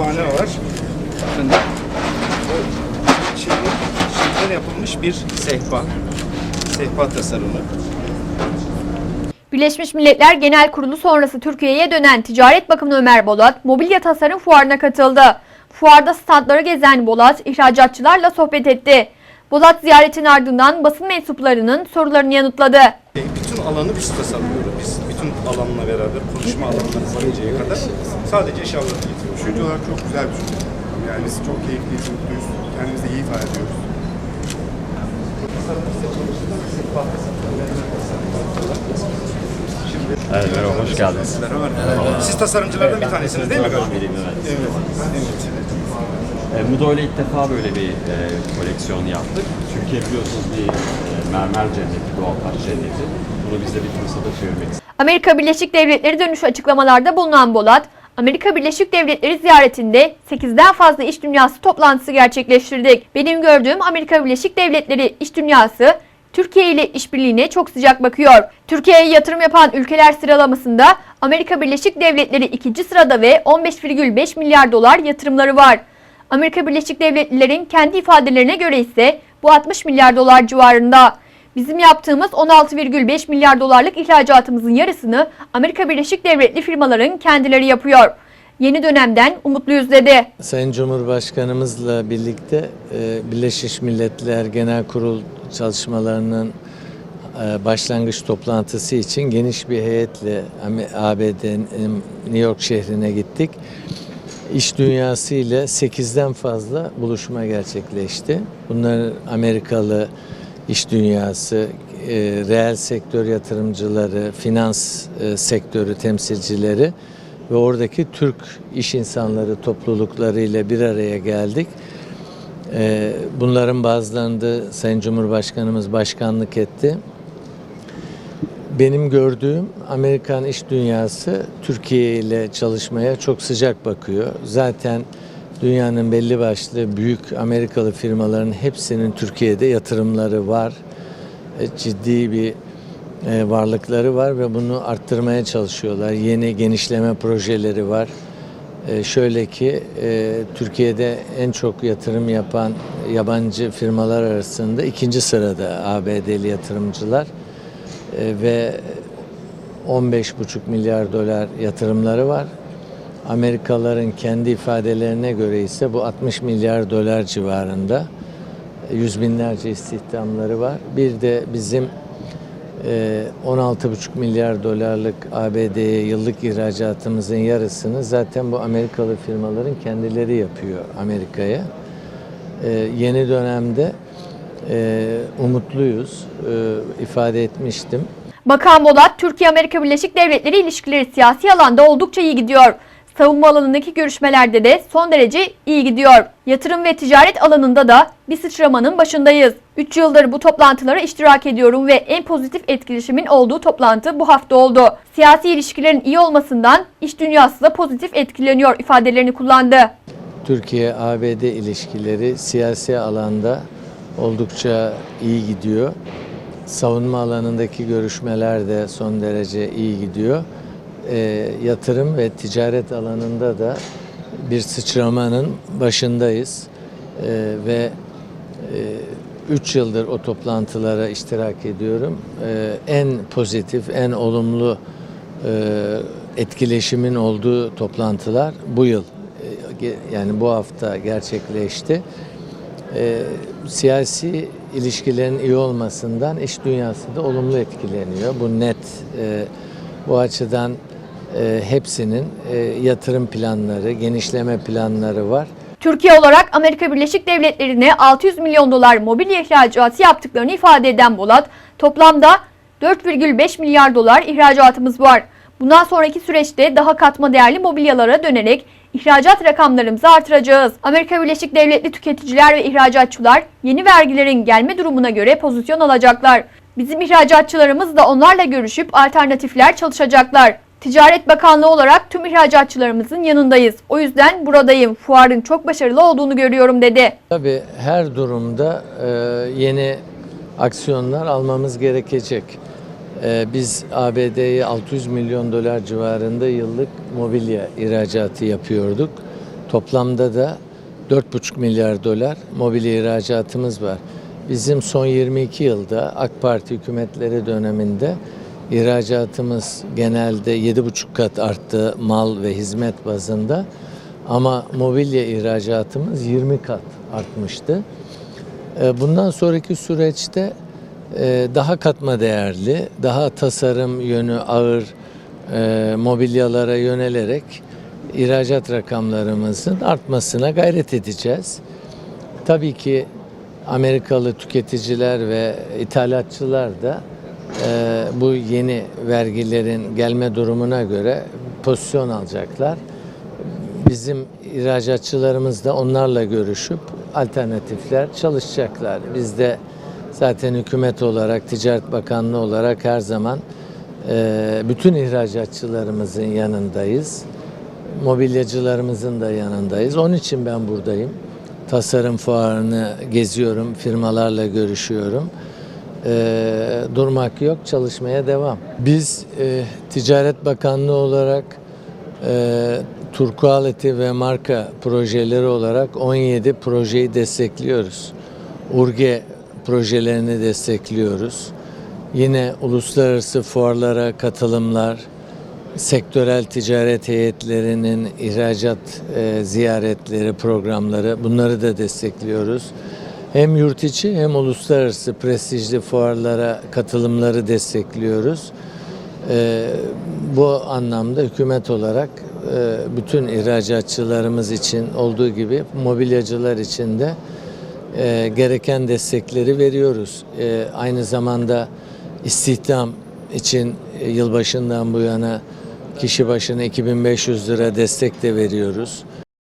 sehpane var. Bakın. Çin'den yapılmış bir sehpa. Sehpa tasarımı. Birleşmiş Milletler Genel Kurulu sonrası Türkiye'ye dönen Ticaret Bakanı Ömer Bolat, mobilya tasarım fuarına katıldı. Fuarda standları gezen Bolat, ihracatçılarla sohbet etti. Bolat ziyaretin ardından basın mensuplarının sorularını yanıtladı. Bütün alanı biz tasarlıyoruz. Biz bütün alanla beraber konuşma alanına varıncaya kadar sadece eşyaları getiriyoruz. Düşünce olarak çok güzel bir düşünce. Yani biz çok keyifliyiz, mutluyuz. Kendimizi iyi ifade ediyoruz. Evet, merhaba, hoş geldiniz. Merhaba. Siz tasarımcılardan bir tanesiniz değil mi galiba? Evet. evet. E, Mudo ile ilk defa böyle bir e, koleksiyon yaptık. Türkiye biliyorsunuz bir e, mermer cenneti, doğal taş cenneti. Bunu biz de bir fırsata çevirmek. Amerika Birleşik Devletleri dönüşü açıklamalarda bulunan Bolat, Amerika Birleşik Devletleri ziyaretinde 8'den fazla iş dünyası toplantısı gerçekleştirdik. Benim gördüğüm Amerika Birleşik Devletleri iş dünyası Türkiye ile işbirliğine çok sıcak bakıyor. Türkiye'ye yatırım yapan ülkeler sıralamasında Amerika Birleşik Devletleri ikinci sırada ve 15,5 milyar dolar yatırımları var. Amerika Birleşik Devletlilerin kendi ifadelerine göre ise bu 60 milyar dolar civarında. Bizim yaptığımız 16,5 milyar dolarlık ihracatımızın yarısını Amerika Birleşik Devletli firmaların kendileri yapıyor. Yeni dönemden umutluyuz dedi. Sayın Cumhurbaşkanımızla birlikte e, Birleşmiş Milletler Genel Kurul çalışmalarının e, başlangıç toplantısı için geniş bir heyetle ABD'nin New York şehrine gittik. İş dünyası ile 8'den fazla buluşma gerçekleşti. Bunlar Amerikalı iş dünyası, e, reel sektör yatırımcıları, finans e, sektörü temsilcileri ve oradaki Türk iş insanları topluluklarıyla bir araya geldik. E, Bunların bazılarında Sayın Cumhurbaşkanımız başkanlık etti. Benim gördüğüm Amerikan iş dünyası Türkiye ile çalışmaya çok sıcak bakıyor. Zaten dünyanın belli başlı büyük Amerikalı firmaların hepsinin Türkiye'de yatırımları var. E, Ciddi bir e, varlıkları var ve bunu arttırmaya çalışıyorlar. Yeni genişleme projeleri var. E, Şöyle ki Türkiye'de en çok yatırım yapan yabancı firmalar arasında ikinci sırada ABD'li yatırımcılar ve 15,5 milyar dolar yatırımları var. Amerikalıların kendi ifadelerine göre ise bu 60 milyar dolar civarında E, yüz binlerce istihdamları var. Bir de bizim e, 16,5 milyar dolarlık ABD'ye yıllık ihracatımızın yarısını zaten bu Amerikalı firmaların kendileri yapıyor Amerika'ya. E, Yeni dönemde e, umutluyuz, e, ifade etmiştim. Bakan Bolat, Türkiye-Amerika Birleşik Devletleri ilişkileri siyasi alanda oldukça iyi gidiyor. Savunma alanındaki görüşmelerde de son derece iyi gidiyor. Yatırım ve ticaret alanında da bir sıçramanın başındayız. 3 yıldır bu toplantılara iştirak ediyorum ve en pozitif etkileşimin olduğu toplantı bu hafta oldu. Siyasi ilişkilerin iyi olmasından iş dünyası da pozitif etkileniyor ifadelerini kullandı. Türkiye-ABD ilişkileri siyasi alanda oldukça iyi gidiyor. Savunma alanındaki görüşmeler de son derece iyi gidiyor. Ee, yatırım ve ticaret alanında da bir sıçramanın başındayız. Ee, ve 3 yıldır o toplantılara iştirak ediyorum. Ee, en pozitif, en olumlu e, etkileşimin olduğu toplantılar bu yıl e, yani bu hafta gerçekleşti. E, siyasi ilişkilerin iyi olmasından iş dünyası da olumlu etkileniyor. Bu net. E, bu açıdan e, hepsinin e, yatırım planları, genişleme planları var. Türkiye olarak Amerika Birleşik Devletleri'ne 600 milyon dolar mobilya ihracatı yaptıklarını ifade eden Bolat, toplamda 4,5 milyar dolar ihracatımız var. Bundan sonraki süreçte daha katma değerli mobilyalara dönerek ihracat rakamlarımızı artıracağız. Amerika Birleşik Devletli tüketiciler ve ihracatçılar yeni vergilerin gelme durumuna göre pozisyon alacaklar. Bizim ihracatçılarımız da onlarla görüşüp alternatifler çalışacaklar. Ticaret Bakanlığı olarak tüm ihracatçılarımızın yanındayız. O yüzden buradayım. Fuarın çok başarılı olduğunu görüyorum dedi. Tabii her durumda e, yeni aksiyonlar almamız gerekecek. E, biz ABD'ye 600 milyon dolar civarında yıllık mobilya ihracatı yapıyorduk. Toplamda da 4,5 milyar dolar mobilya ihracatımız var. Bizim son 22 yılda AK Parti hükümetleri döneminde ihracatımız genelde 7,5 kat arttı mal ve hizmet bazında. Ama mobilya ihracatımız 20 kat artmıştı. E, Bundan sonraki süreçte daha katma değerli, daha tasarım yönü ağır e, mobilyalara yönelerek ihracat rakamlarımızın artmasına gayret edeceğiz. Tabii ki Amerikalı tüketiciler ve ithalatçılar da e, bu yeni vergilerin gelme durumuna göre pozisyon alacaklar. Bizim ihracatçılarımız da onlarla görüşüp alternatifler çalışacaklar. Biz de zaten hükümet olarak, Ticaret Bakanlığı olarak her zaman e, bütün ihracatçılarımızın yanındayız. Mobilyacılarımızın da yanındayız. Onun için ben buradayım. Tasarım fuarını geziyorum, firmalarla görüşüyorum. E, durmak yok, çalışmaya devam. Biz e, Ticaret Bakanlığı olarak e, Tur Quality ve marka projeleri olarak 17 projeyi destekliyoruz. Urge projelerini destekliyoruz. Yine uluslararası fuarlara katılımlar, sektörel ticaret heyetlerinin ihracat e, ziyaretleri, programları bunları da destekliyoruz. Hem yurt içi hem uluslararası prestijli fuarlara katılımları destekliyoruz. Ee, bu anlamda hükümet olarak e, bütün ihracatçılarımız için olduğu gibi mobilyacılar için de e, gereken destekleri veriyoruz. E, aynı zamanda istihdam için e, yılbaşından bu yana kişi başına 2500 lira destek de veriyoruz.